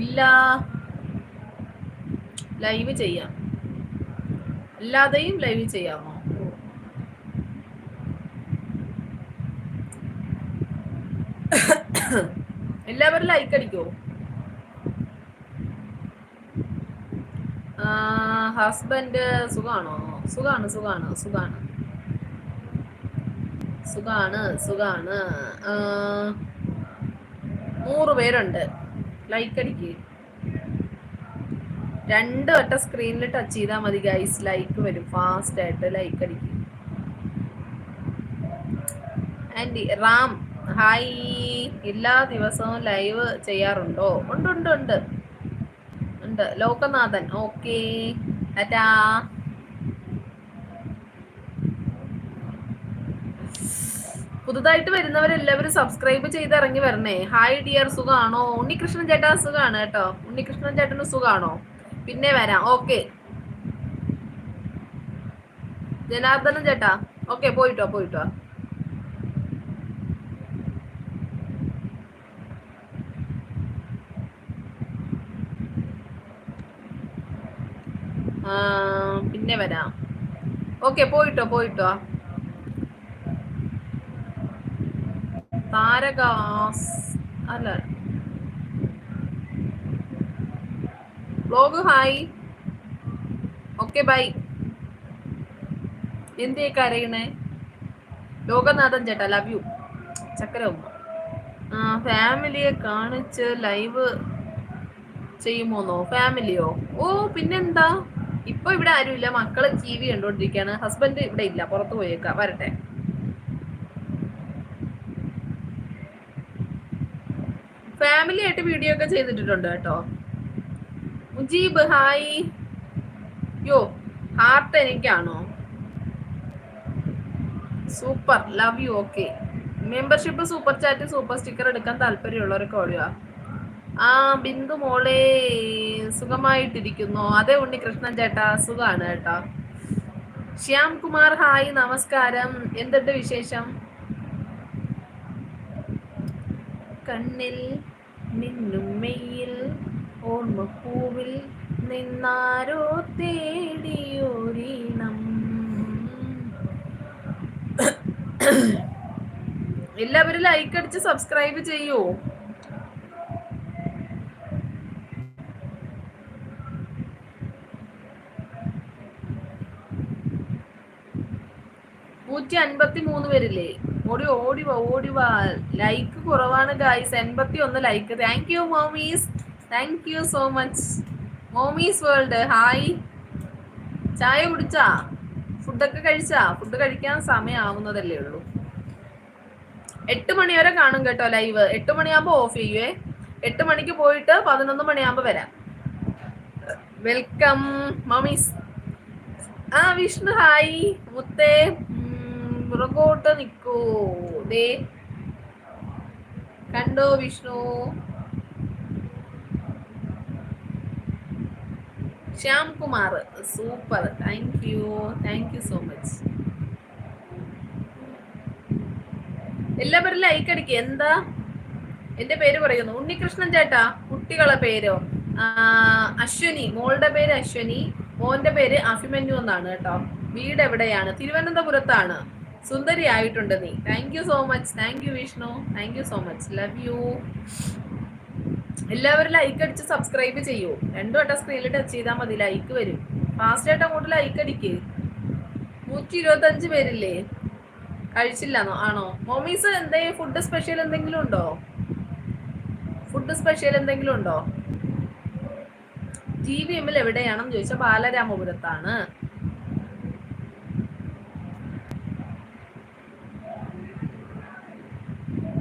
ഇല്ല. ലൈവ് ചെയ്യാം. അല്ലാതെയും ലൈവ് ചെയ്യാമോ? എല്ലാവരും ലൈക്ക് അടിക്കോ? ഹസ്ബൻഡ് സുഖാണോ? സുഖാണ് സുഖാണ് സുഖാണ്. സുഖാണ് സുഖാണ്. നൂറ് പേരുണ്ട്. ലൈക്ക് അടിക്ക്. രണ്ട് വട്ടം സ്ക്രീനിൽ ടച്ച് ചെയ്താൽ മതി ഗൈസ് ലൈക്ക് വരും. ഫാസ്റ്റ് ആയിട്ട് ലൈക്ക് അടിക്കും. ആൻഡി റാം. ഹായ് എല്ലാ ദിവസവും ലൈവ് ചെയ്യാറുണ്ടോ? ഉണ്ട് ഉണ്ട് ഉണ്ട്. ഉണ്ട്. Lokanathan okay tata. പുതുതായിട്ട് വരുന്നവരെല്ലാവരും സബ്സ്ക്രൈബ് ചെയ്ത് ഇറങ്ങി വരണേ. ഹായ് ഡിയർ സുഖാണോ? ഉണ്ണികൃഷ്ണൻ ചേട്ടാ സുഖാണ് കേട്ടോ. ഉണ്ണികൃഷ്ണൻ ചേട്ടന് സുഖാണോ? പിന്നെ വരാം. ഓക്കെ ജനാർദ്ദനൻ ചേട്ടാ. ഓക്കെ പോയിട്ടോ പോയിട്ടോ. പിന്നെ വരാം. ഓക്കെ പോയിട്ടോ പോയിട്ടോ. താരകാസ് അല്ല. ബ്ലോഗ് ഹായ് ഓക്കെ ബൈ എന്തേ കരയണേ ലോകനാഥൻ ചേട്ടാ ലവ് യു ചക്കര ഉമ്മ ആ ഫാമിലിയെ കാണിച്ച് ലൈവ് ചെയ്യുമോന്നോ? ഫാമിലിയോ? ഓ പിന്നെന്താ? ഇപ്പൊ ഇവിടെ ആരുമില്ല. മക്കൾ ടി വി കണ്ടോണ്ടിരിക്കാണ്. ഹസ്ബൻഡ് ഇവിടെ ഇല്ല. പുറത്ത് പോയേക്കാം. വരട്ടെ. ഫാമിലി ആയിട്ട് വീഡിയോ ഒക്കെ ചെയ്തിട്ടുണ്ട് കേട്ടോ. Mujeeb hi. Yo heart എനിക്കാണോ? Super love you okay membership super chat super sticker എടുക്കാൻ താല്പര്യമുള്ളവരൊക്കെ ഓടുക. ആ ബിന്ദു മോളെ സുഖമായിട്ടിരിക്കുന്നു. അതെ ഉണ്ണികൃഷ്ണൻ ചേട്ടാ സുഖമാണ് ചേട്ടാ ശ്യാം കുമാർ ഹായ് നമസ്കാരം. എന്തുണ്ട് വിശേഷം? കണ്ണിൽ മിന്നും മെയ്യിൽ ഓർമ്മപ്പൂവിൽ നിന്നാരോ തേടിയോരീണം. എല്ലാവരും ലൈക്ക് അടിച്ച് സബ്സ്ക്രൈബ് ചെയ്യൂ. നൂറ്റി അൻപത്തി മൂന്ന് പേരില്ലേ? ഓടി ഓടി വാ ഓടി വാ. ലൈക്ക് കുറവാണ് ഗായ്സ് എൺപത്തി ഒന്ന് like thank you mommies thank you so much mommies world hi ചായ കുടിച്ചാ? ഫുഡൊക്കെ കഴിച്ചാ? ഫുഡ് കഴിക്കാൻ സമയമാവുന്നതല്ലേ ഉള്ളൂ. എട്ട് മണി വരെ കാണും കേട്ടോ ലൈവ് എട്ട് മണിയാകുമ്പോൾ ഓഫ് ചെയ്യുവേ. എട്ട് മണിക്ക് പോയിട്ട് പതിനൊന്ന് മണിയാകുമ്പോൾ വരാം. വെൽക്കം മമ്മീസ് ആ വിഷ്ണു ഹായ് മുത്തേ പുറകോട്ട് നിൽക്കൂ ദേ. കണ്ടോ Vishnu? Shyam Kumar super. Thank you thank you so much എല്ലാവരും ലൈക്ക് അടിക്കുക എന്താ? എന്റെ പേര് പറയുന്നു. ഉണ്ണികൃഷ്ണൻ ചേട്ടാ കുട്ടികളെ പേരോ? അശ്വനി. മോളുടെ പേര് അശ്വനി. മോന്റെ പേര് അഭിമന്യു എന്നാണ് കേട്ടോ. വീട് എവിടെയാണ് തിരുവനന്തപുരത്താണ്. സുന്ദരി ആയിട്ടുണ്ട് നീ. Thank you so much thank you Vishnu thank you so much love you എല്ലാവരും ലൈക്ക് അടിച്ച് സബ്സ്ക്രൈബ് ചെയ്യൂ. രണ്ടു വട്ടം സ്ക്രീനിൽ ടച്ച് ചെയ്താൽ മതി. ലൈക്ക് വരും. ഫാസ്റ്റ് ആയിട്ട് അങ്ങോട്ട് ലൈക്ക് അടിക്ക്. നൂറ്റി ഇരുപത്തഞ്ച് പേരില്ലേ? കഴിച്ചില്ല ആണോ? മോമീസ് എന്തെങ്കിലും ഫുഡ് സ്പെഷ്യൽ എന്തെങ്കിലും ഉണ്ടോ? ഫുഡ് സ്പെഷ്യൽ എന്തെങ്കിലും ഉണ്ടോ? ടി വി എമ്മിൽ എവിടെയാണെന്ന് ചോദിച്ചാൽ ബാലരാമപുരത്താണ്.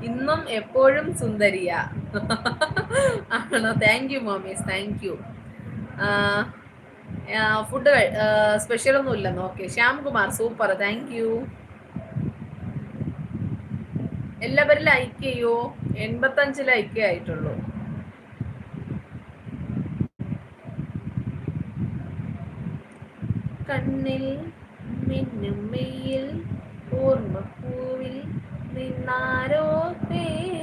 ഇന്നും എപ്പോഴും സുന്ദരിയ. ആണോ? Thank you mommies thank you food special ഒന്നും ഇല്ലെന്നോ? Okay Shyamkumar super thank you എല്ലാവരും ലൈക്ക് ചെയ്യോ? എൺപത്തഞ്ച് ലൈക്കേ ആയിട്ടുള്ളൂ. കണ്ണിൽ മിന്നും മെയ്യിൽ ഓർമ്മപ്പൂവിൽ നിന്നാരോ പേടി